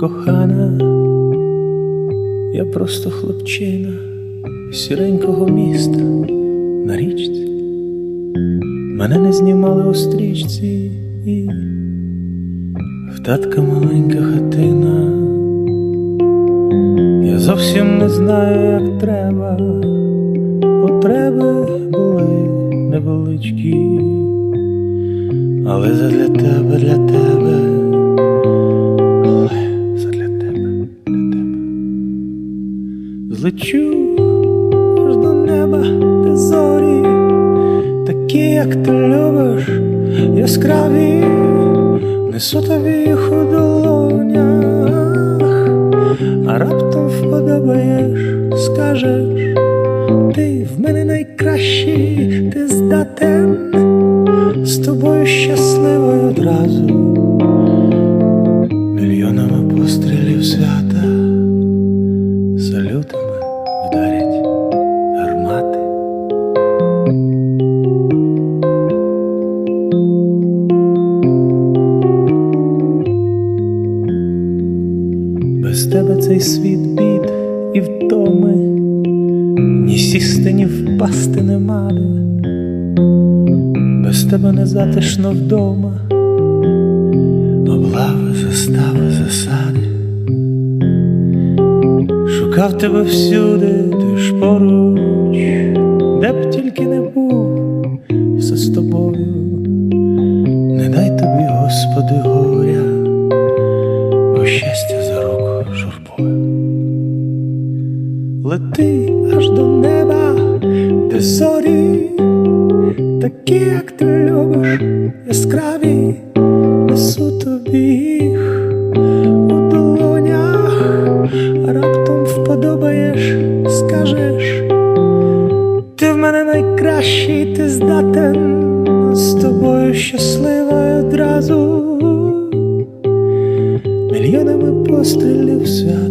Кохана, я просто хлопчина сіренького міста на річці. Мене не знімали у стрічці, і в татка маленька хатина. Я зовсім не знаю, як треба, потреби були невеличкі, але задля тебе, для тебе, Злечу аж до неба, де зорі, такі, як ти любиш, яскраві, несу тобі їх у долонях, а раптом вподобаєш, скажеш, ти в мене найкращий, ти здатен з тобою щасливою одразу, мільйонами пострілів свята, Без тебе цей світ бід і втоми, ні сісти, ні впасти нема де. Без тебе не затишно вдома, облави, застави, засади. Шукав тебе всюди, ти ж поруч, де б тільки не був, все з тобою, не дай тобі, Господи, горя, бо щастя Лети аж до неба, де зорі, такі, як ти любиш, яскраві, несу тобі їх у долонях, раптом вподобаєш, скажеш, ти в мене найкращий, ти здатен з тобою щаслива одразу, мільйонами пострілів свят.